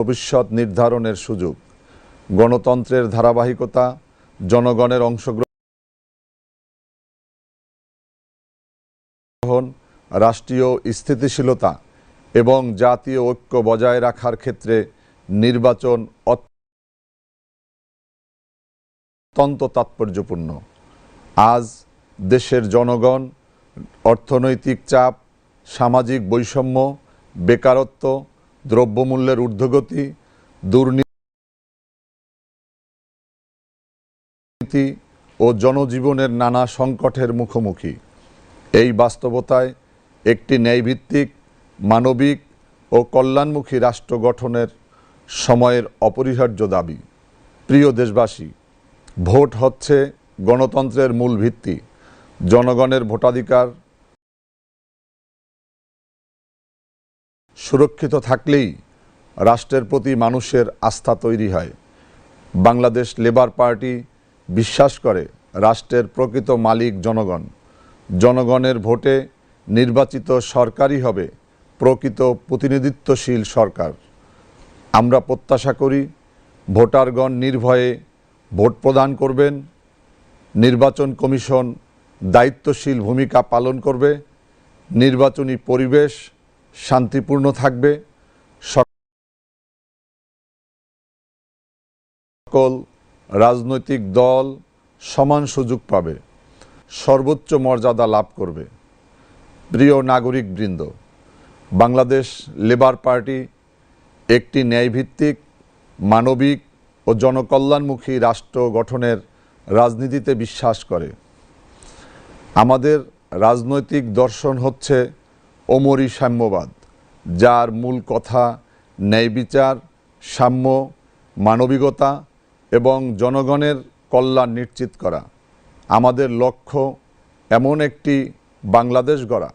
ভবিষ্যৎ নির্ধারণের সুযোগ। গণতন্ত্রের ধারাবাহিকতা, জনগণের অংশগ্রহণ, রাষ্ট্রীয় স্থিতিশীলতা এবং জাতীয় ঐক্য বজায় রাখার ক্ষেত্রে নির্বাচন অত্যন্ত তাৎপর্যপূর্ণ। আজ দেশের জনগণ, অর্থনৈতিক চাপ, সামাজিক বৈষম্য, বেকারত্ব দ্রব্যমূল্যের ঊর্ধ্বগতি, দুর্নীতি ও জনজীবনের নানা সংকটের মুখোমুখি। এই বাস্তবতায় একটি ন্যায়ভিত্তিক, মানবিক ও কল্যাণমুখী রাষ্ট্র গঠনের সময়ের অপরিহার্য দাবি। প্রিয় দেশবাসী, ভোট হচ্ছে গণতন্ত্রের মূল ভিত্তি। জনগণের ভোটাধিকার সুরক্ষিত থাকলেই রাষ্ট্রের প্রতি মানুষের আস্থা তৈরি হয়। বাংলাদেশ লেবার পার্টি বিশ্বাস করে রাষ্ট্রের প্রকৃত মালিক জনগণ। জনগণের ভোটে নির্বাচিত সরকারই হবে প্রকৃত প্রতিনিধিত্বশীল সরকার। আমরা প্রত্যাশা করি ভোটারগণ নির্ভয়ে ভোট প্রদান করবেন, নির্বাচন কমিশন দায়িত্বশীল ভূমিকা পালন করবে, নির্বাচনী পরিবেশ শান্তিপূর্ণ থাকবে। সকল রাজনৈতিক দল সমান সুযোগ পাবে। সর্বোচ্চ মর্যাদা লাভ করবে। প্রিয় নাগরিকবৃন্দ, বাংলাদেশ লেবার পার্টি একটি ন্যায়ভিত্তিক, মানবিক ও জনকল্যাণমুখী রাষ্ট্র গঠনের রাজনীতিতে বিশ্বাস করে। আমাদের রাজনৈতিক দর্শন হচ্ছে ওমরি সাম্যবাদ, যার মূল কথা ন্যায় বিচার, সাম্য, মানবিকতা এবং জনগণের কল্যাণ নিশ্চিত করা। আমাদের লক্ষ্য এমন একটি বাংলাদেশ গড়া,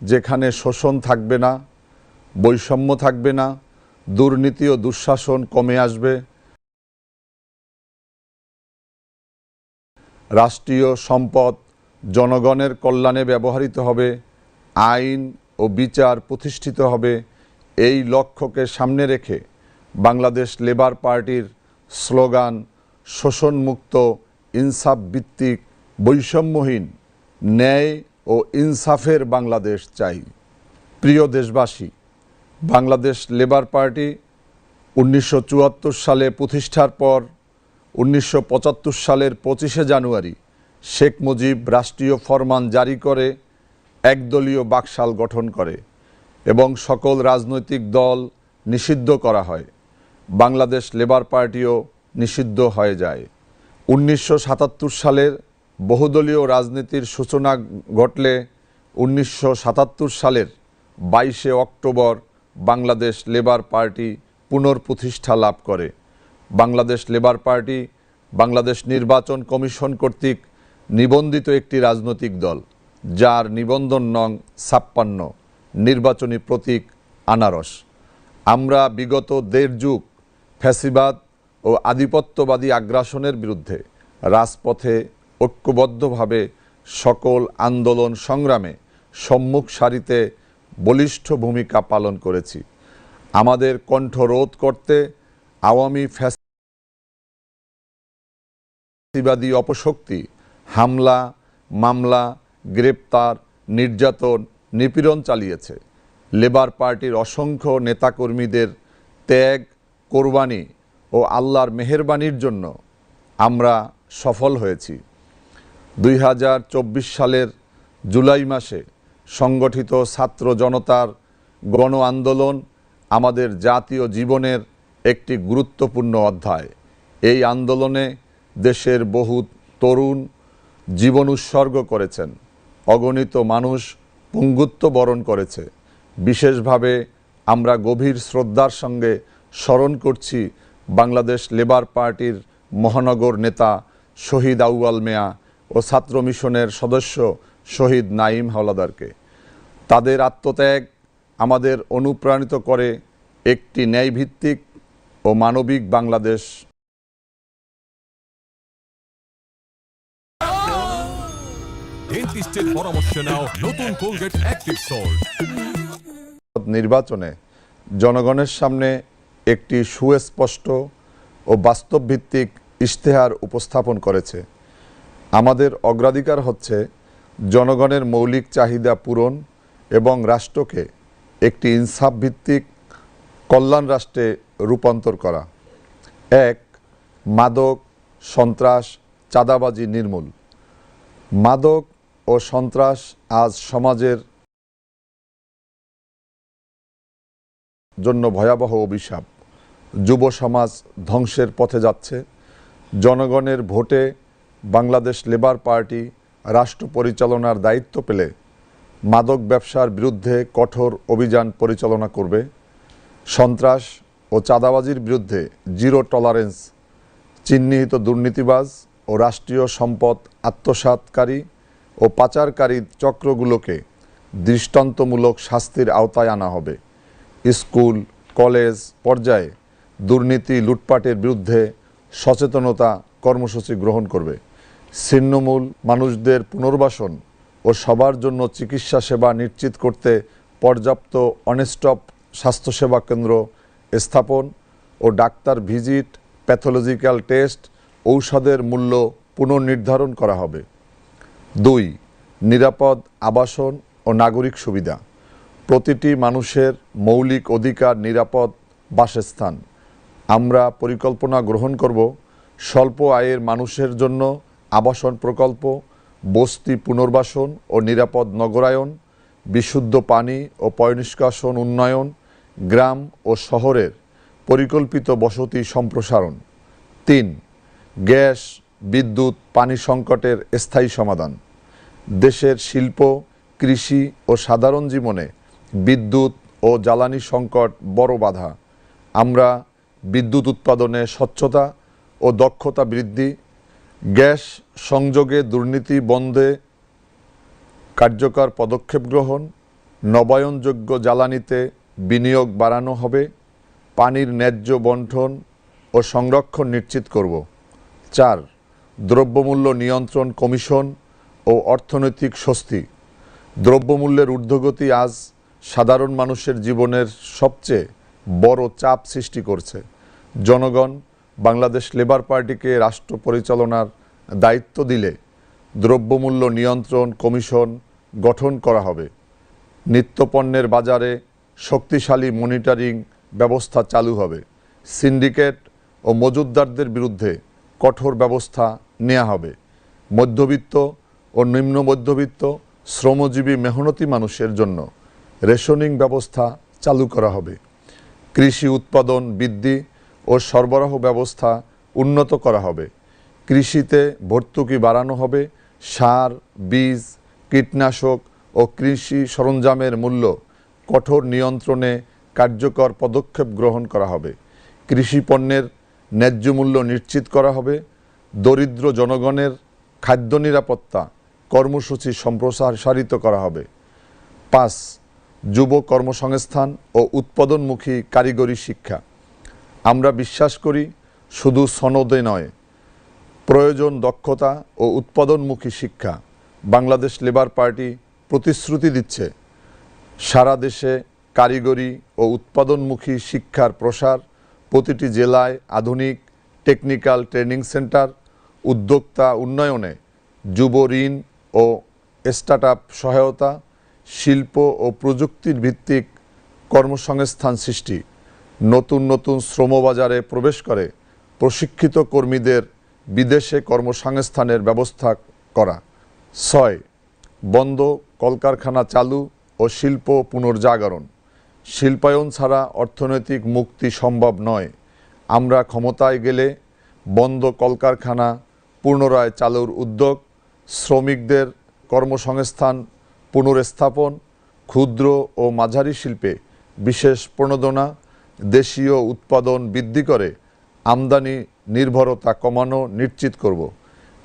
যেখানে শোষণ থাকবে না, বৈষম্য থাকবে না, দুর্নীতি ও দুঃশাসন কমে আসবে। রাষ্ট্রীয় সম্পদ জনগণের কল্যাণে ব্যবহৃত হবে আইন ও বিচার প্রতিষ্ঠিত হবে এই লক্ষ্যকে সামনে রেখে বাংলাদেশ লেবার পার্টির স্লোগান, শোষণমুক্ত, ইনসাফ ভিত্তিক, বৈষম্যহীন, ন্যায় ও ইনসাফের বাংলাদেশ চাই। প্রিয় দেশবাসী, বাংলাদেশ লেবার পার্টি উনিশশো চুয়াত্তর সালে প্রতিষ্ঠার পর উনিশশো পঁচাত্তর সালের পঁচিশে জানুয়ারি শেখ মুজিব রাষ্ট্রীয় ফরমান জারি করে একদলীয় বাকশাল গঠন করে এবং সকল রাজনৈতিক দল নিষিদ্ধ করা হয়। বাংলাদেশ লেবার পার্টিও নিষিদ্ধ হয়ে যায়। উনিশশো সাতাত্তর সালের বহুদলীয় রাজনীতির সূচনা ঘটলে উনিশশো সাতাত্তর সালের বাইশে অক্টোবর বাংলাদেশ লেবার পার্টি পুনর্প্রতিষ্ঠা লাভ করে। বাংলাদেশ লেবার পার্টি বাংলাদেশ নির্বাচন কমিশন কর্তৃক নিবন্ধিত একটি রাজনৈতিক দল। যার নিবন্ধন নং ছাপ্পান্ন, নির্বাচনী প্রতীক আনারস। আমরা বিগত দেড় যুগ ফ্যাসিবাদ ও আধিপত্যবাদী আগ্রাসনের বিরুদ্ধে রাজপথে ঐক্যবদ্ধভাবে সকল আন্দোলন সংগ্রামে সম্মুখ সারিতে বলিষ্ঠ ভূমিকা পালন করেছি। আমাদের কণ্ঠ রোধ করতে আওয়ামী ফ্যাসিবাদী অপশক্তি, হামলা, মামলা গ্রেপ্তার, নির্যাতন, নিপীড়ন চালিয়েছে। লেবার পার্টির অসংখ্য নেতাকর্মীদের ত্যাগ, কোরবানি ও আল্লাহর মেহেরবানির জন্য আমরা সফল হয়েছি। দুই হাজার চব্বিশ সালের জুলাই মাসে সংগঠিত ছাত্র জনতার গণ আন্দোলন আমাদের জাতীয় জীবনের একটি গুরুত্বপূর্ণ অধ্যায়। এই আন্দোলনে দেশের বহু তরুণ জীবন উৎসর্গ করেছেন। অগণিত মানুষ পুঙ্গুত্ব বরণ করেছে। বিশেষভাবে আমরা গভীর শ্রদ্ধার সঙ্গে স্মরণ করছি বাংলাদেশ লেবার পার্টির মহানগর নেতা শহীদ আউয়াল মেয়া ও ছাত্র মিশনের সদস্য শহীদ নাইম হাওলাদারকে। তাদের আত্মত্যাগ আমাদের অনুপ্রাণিত করে একটি ন্যায়ভিত্তিক ও মানবিক বাংলাদেশ ডেন্টিস্টের পরামর্শ নাও। নতুন কোলগেট অ্যাক্টিভ সল্ট নির্বাচনে জনগণের সামনে একটি সুস্পষ্ট ও বাস্তবভিত্তিক ইশতেহার উপস্থাপন করেছে। আমাদের অগ্রাধিকার হচ্ছে জনগণের মৌলিক চাহিদা পূরণ এবং রাষ্ট্রকে একটি ইনসাফ ভিত্তিক কল্যাণ রাষ্ট্রে রূপান্তর করা। এক, মাদক, সন্ত্রাস, চাঁদাবাজি নির্মূল। মাদক ও সন্ত্রাস আজ সমাজের জন্য ভয়াবহ অভিশাপ। যুব সমাজ ধ্বংসের পথে যাচ্ছে। জনগণের ভোটে বাংলাদেশ লেবার পার্টি রাষ্ট্র পরিচালনার দায়িত্ব পেলে মাদক ব্যবসার বিরুদ্ধে কঠোর অভিযান পরিচালনা করবে। সন্ত্রাস ও চাঁদাবাজির বিরুদ্ধে জিরো টলারেন্স, চিহ্নিত দুর্নীতিবাজ ও রাষ্ট্রীয় সম্পদ আত্মসাৎকারী ও পাচারকারী চক্রগুলোকে দৃষ্টান্তমূলক শাস্তির আওতায় আনা হবে। স্কুল, কলেজ পর্যায়ে দুর্নীতি, লুটপাটের বিরুদ্ধে সচেতনতা কর্মসূচি গ্রহণ করবে। ছিন্নমূল মানুষদের পুনর্বাসন ও সবার জন্য চিকিৎসা সেবা নিশ্চিত করতে পর্যাপ্ত অনেস্টপ স্বাস্থ্যসেবা কেন্দ্র স্থাপন ও ডাক্তার ভিজিট, প্যাথোলজিক্যাল টেস্ট, ঔষধের মূল্য পুনর্নির্ধারণ করা হবে। দুই, নিরাপদ আবাসন ও নাগরিক সুবিধা। প্রতিটি মানুষের মৌলিক অধিকার নিরাপদ বাসস্থান। আমরা পরিকল্পনা গ্রহণ করব স্বল্প আয়ের মানুষের জন্য আবাসন প্রকল্প, বস্তি পুনর্বাসন ও নিরাপদ নগরায়ন, বিশুদ্ধ পানি ও পয়নিষ্কাশন উন্নয়ন, গ্রাম ও শহরের পরিকল্পিত বসতি সম্প্রসারণ। তিন, গ্যাস বিদ্যুৎ, পানি সংকটের স্থায়ী সমাধান। দেশের শিল্প, কৃষি ও সাধারণ জীবনে বিদ্যুৎ ও জ্বালানি সংকট বড় বাধা। আমরা বিদ্যুৎ উৎপাদনে স্বচ্ছতা ও দক্ষতা বৃদ্ধি, গ্যাস সংযোগে দুর্নীতি বন্ধে কার্যকর পদক্ষেপ গ্রহণ, নবায়নযোগ্য জ্বালানিতে বিনিয়োগ বাড়ানো হবে, পানির ন্যায্য বন্টন ও সংরক্ষণ নিশ্চিত করব। চার দ্রব্যমূল্য নিয়ন্ত্রণ কমিশন ও অর্থনৈতিক স্বস্তি। দ্রব্যমূল্যের ঊর্ধ্বগতি আজ সাধারণ মানুষের জীবনের সবচেয়ে বড় চাপ সৃষ্টি করছে। জনগণ বাংলাদেশ লেবার পার্টিকে রাষ্ট্র পরিচালনার দায়িত্ব দিলে দ্রব্যমূল্য নিয়ন্ত্রণ কমিশন গঠন করা হবে। নিত্যপণ্যের বাজারে শক্তিশালী মনিটরিং ব্যবস্থা চালু হবে। সিন্ডিকেট ও মজুতদারদের বিরুদ্ধে কঠোর ব্যবস্থা নেওয়া হবে। মধ্যবিত্ত ও নিম্ন মধ্যবিত্ত শ্রমজীবী মেহনতি মানুষের জন্য রেশনিং ব্যবস্থা চালু করা হবে। কৃষি উৎপাদন বৃদ্ধি ও সরবরাহ ব্যবস্থা উন্নত করা হবে। কৃষিতে ভর্তুকি বাড়ানো হবে। সার, বীজ, কীটনাশক ও কৃষি সরঞ্জামের মূল্য কঠোর নিয়ন্ত্রণে কার্যকর পদক্ষেপ গ্রহণ করা হবে। কৃষি পণ্যের ন্যায্য মূল্য নিশ্চিত করা হবে। দরিদ্র জনগণের খাদ্য নিরাপত্তা কর্মসূচি সম্প্রসারিত করা হবে। পাঁচ, যুব কর্মসংস্থান ও উৎপাদনমুখী কারিগরি শিক্ষা। আমরা বিশ্বাস করি শুধু সনদে নয়, প্রয়োজন দক্ষতা ও উৎপাদনমুখী শিক্ষা বাংলাদেশ লেবার পার্টি প্রতিশ্রুতি দিচ্ছে। সারা দেশে কারিগরি ও উৎপাদনমুখী শিক্ষার প্রসার প্রতিটি জেলায় আধুনিক টেকনিক্যাল ট্রেনিং সেন্টার উদ্যোক্তা উন্নয়নে যুব ঋণ ও স্টার্ট সহায়তা, শিল্প ও প্রযুক্তির ভিত্তিক কর্মসংস্থান সৃষ্টি, নতুন নতুন শ্রমবাজারে প্রবেশ করে প্রশিক্ষিত কর্মীদের বিদেশে কর্মসংস্থানের ব্যবস্থা করা। ছয়, বন্ধ কলকারখানা চালু ও শিল্প পুনর্জাগরণ। শিল্পায়ন ছাড়া অর্থনৈতিক মুক্তি সম্ভব নয়। আমরা ক্ষমতায় গেলে বন্ধ কলকারখানা পুনরায় চালুর উদ্যোগ, শ্রমিকদের কর্মসংস্থান, পুনরস্থাপন, ক্ষুদ্র ও মাঝারি শিল্পে বিশেষ প্রণোদনা, দেশীয় উৎপাদন বৃদ্ধি করে আমদানি নির্ভরতা কমানো নিশ্চিত করব।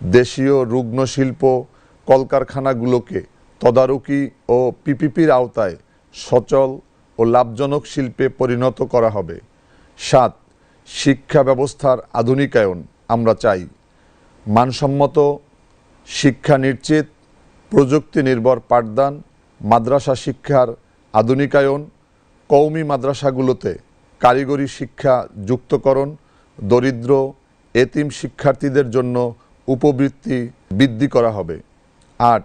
দেশীয় রুগ্ন শিল্প কলকারখানাগুলোকে তদারকি ও পিপিপির আওতায় সচল ও লাভজনক শিল্পে পরিণত করা হবে। সাত, শিক্ষা ব্যবস্থার আধুনিকায়ন আমরা চাই। মানসম্মত, শিক্ষা নিশ্চিত প্রযুক্তি নির্ভর পাঠদান, মাদ্রাসা শিক্ষার আধুনিকায়ন, কওমি মাদ্রাসাগুলোতে কারিগরি শিক্ষা যুক্তকরণ, দরিদ্র, এতিম শিক্ষার্থীদের জন্য উপবৃত্তি বৃদ্ধি করা হবে। আট,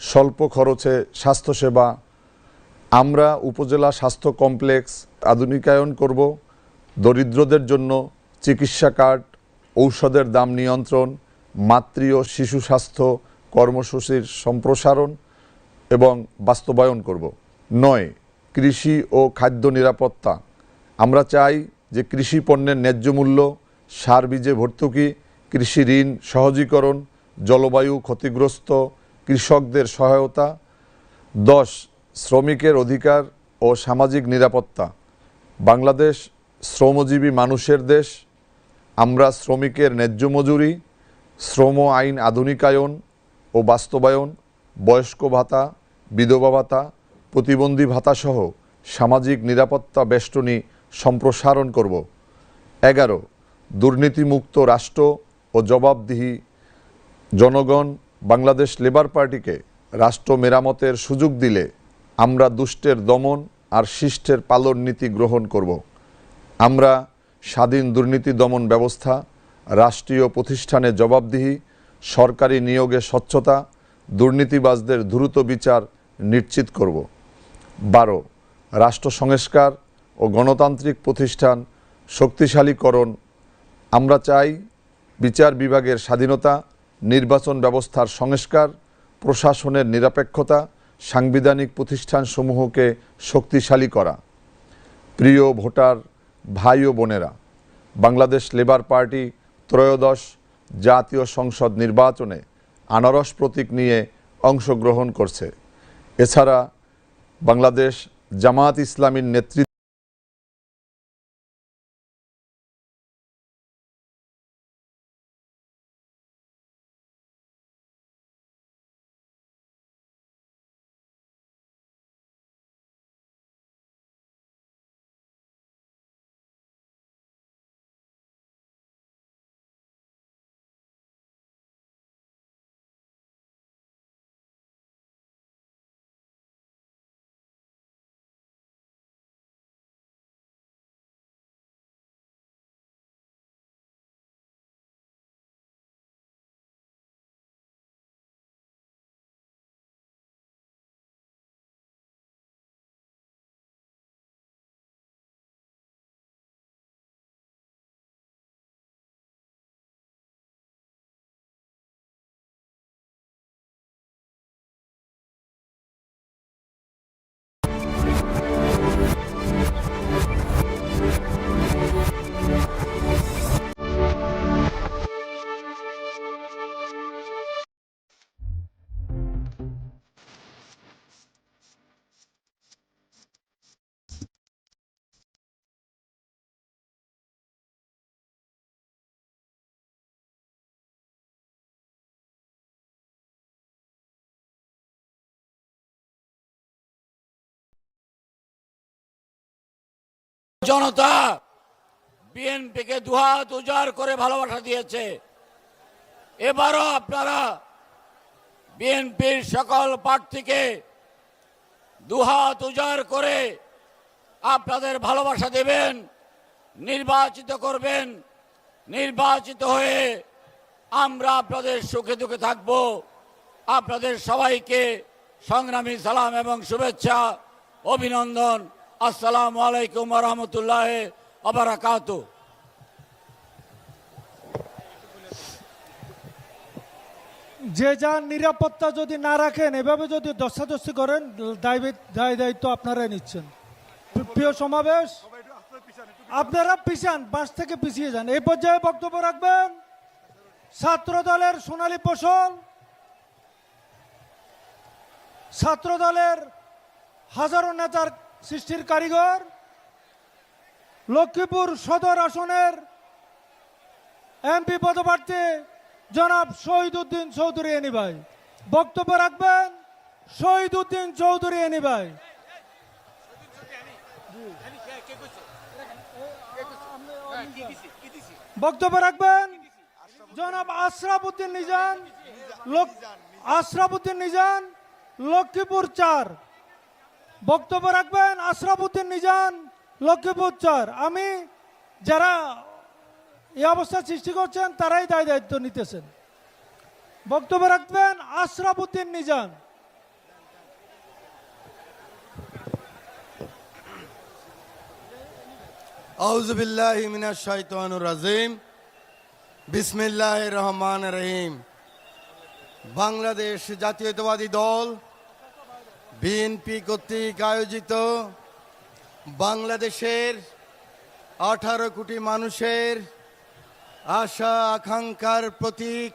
স্বল্প খরচে স্বাস্থ্যসেবা। আমরা উপজেলা স্বাস্থ্য কমপ্লেক্স আধুনিকায়ন করব। দরিদ্রদের জন্য চিকিৎসা কার্ড, ঔষধের দাম নিয়ন্ত্রণ মাতৃ ও শিশু স্বাস্থ্য, কর্মসূচির সম্প্রসারণ এবং বাস্তবায়ন করব। নয়, কৃষি ও খাদ্য নিরাপত্তা। আমরা চাই যে কৃষি পণ্যের ন্যায্য মূল্য, সার বীজে ভর্তুকি, কৃষি ঋণ, সহজীকরণ, জলবায়ু ক্ষতিগ্রস্ত, কৃষকদের সহায়তা। দশ, শ্রমিকের অধিকার ও সামাজিক নিরাপত্তা। বাংলাদেশ শ্রমজীবী মানুষের দেশ। আমরা শ্রমিকের ন্যায্য মজুরি শ্রম আইন আধুনিকায়ন ও বাস্তবায়ন, বয়স্ক ভাতা, বিধবা ভাতা, প্রতিবন্ধী ভাতাসহ সামাজিক নিরাপত্তা বেষ্টনী সম্প্রসারণ করব। এগারো, দুর্নীতিমুক্ত রাষ্ট্র ও জবাবদিহি। জনগণ বাংলাদেশ লেবার পার্টিকে রাষ্ট্র মেরামতের সুযোগ দিলে আমরা দুষ্টের দমন আর শিষ্টের পালন নীতি গ্রহণ করব। আমরা স্বাধীন দুর্নীতি দমন ব্যবস্থা রাষ্ট্রীয় প্রতিষ্ঠানে জবাবদিহি, সরকারি নিয়োগে স্বচ্ছতা, দুর্নীতিবাজদের দ্রুত বিচার নিশ্চিত করব। বারো, রাষ্ট্র সংস্কার ও গণতান্ত্রিক প্রতিষ্ঠান শক্তিশালীকরণ। আমরা চাই বিচার বিভাগের স্বাধীনতা, নির্বাচন ব্যবস্থার সংস্কার, প্রশাসনের নিরপেক্ষতা, সাংবিধানিক প্রতিষ্ঠানসমূহকে শক্তিশালী করা। প্রিয় ভোটার, ভাই ও বোনেরা, বাংলাদেশ লেবার পার্টি ত্রয়োদশ জাতীয় সংসদ নির্বাচনে আনারস প্রতীক নিয়ে অংশগ্রহণ করছে। এছাড়া বাংলাদেশ জামাত ইসলামীর নেতৃত্ব জনতা বিএনপিকে দুহাত উজাড় করে ভালোবাসা দিয়েছে। এবারও আপনারা বিএনপির সকল প্রার্থীকে দুহাত উজাড় করে আপনাদের ভালোবাসা দেবেন, নির্বাচিত করবেন, নির্বাচিত হয়ে আমরা আপনাদের সুখে দুঃখে থাকব। আপনাদের সবাইকে সংগ্রামী সালাম এবং শুভেচ্ছা, অভিনন্দন। আসসালামু আলাইকুম রহমতুল্লাহ আবরাকাত যে যার নিরাপত্তা যদি না রাখেন, এভাবে যদি দস্তাদস্তি করেন দায় দায় দায়িত্ব আপনারাই নিচ্ছেন। প্রিয় সমাবেশ, আপনারা পিছান, বাস থেকে পিছিয়ে যান। এই পর্যায়ে বক্তব্য রাখবেন ছাত্র দলের সোনালী ফসল ছাত্র দলের হাজারো নেতার সৃষ্টির কারিগর। লক্ষ্মীপুর সদর আসনের এমপি পদপ্রার্থী জনাব শহীদ উদ্দিন চৌধুরী এনি ভাই। বক্তব্য রাখবেন শহীদ উদ্দিন চৌধুরী এনি ভাই। বক্তব্য রাখবেন, জনাব আশরাফ উদ্দিন নিজান আশরাফ উদ্দিন নিজান, লক্ষ্মীপুর চার। বক্তব্য রাখবেন আশরাফ উদ্দিন নিজান, লক্ষ্মীপুর চার। আমি যারা এই অবস্থা সৃষ্টি করছেন, তারাই দায় দায়িত্ব নিতেছেন। বক্তব্য রাখবেন আশরাফ নিজান। রাজিম। বিসমিল্লাহ রহমান রহিম। বাংলাদেশ জাতীয়তাবাদী দল বিএনপি কর্তৃক আয়োজিত বাংলাদেশের আঠারো কোটি মানুষের আশা আকাঙ্ক্ষার প্রতীক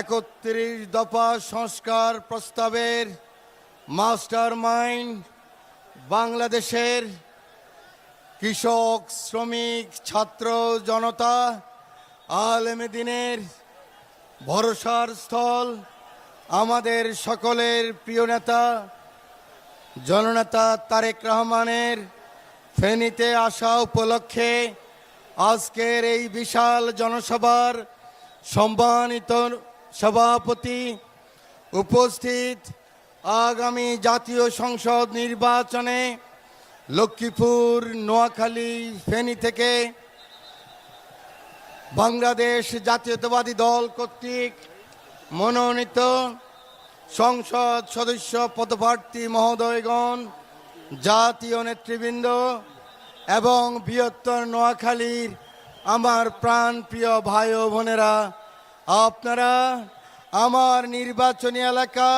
একত্রিশ দফা সংস্কার প্রস্তাবের মাস্টার মাইন্ড বাংলাদেশের কৃষক, শ্রমিক, ছাত্র, জনতা আলেমেদিনের ভরসার স্থল। আমাদের সকলের প্রিয় নেতা, জননেতা তারেক রহমানের ফেনীতে আসা উপলক্ষে আজকের এই বিশাল জনসভার সম্মানিত সভাপতি উপস্থিত আগামী জাতীয় সংসদ নির্বাচনে লক্ষ্মীপুর, নোয়াখালী, ফেনী থেকে বাংলাদেশ জাতীয়তাবাদী দল কর্তৃক মনোনীত সংসদ সদস্য পদপ্রার্থী মহোদয়গণ, জাতীয় নেতৃবৃন্দ এবং বৃহত্তর নোয়াখালীর আমার প্রাণ প্রিয় ভাই ও বোনেরা, আপনারা আমার নির্বাচনী এলাকা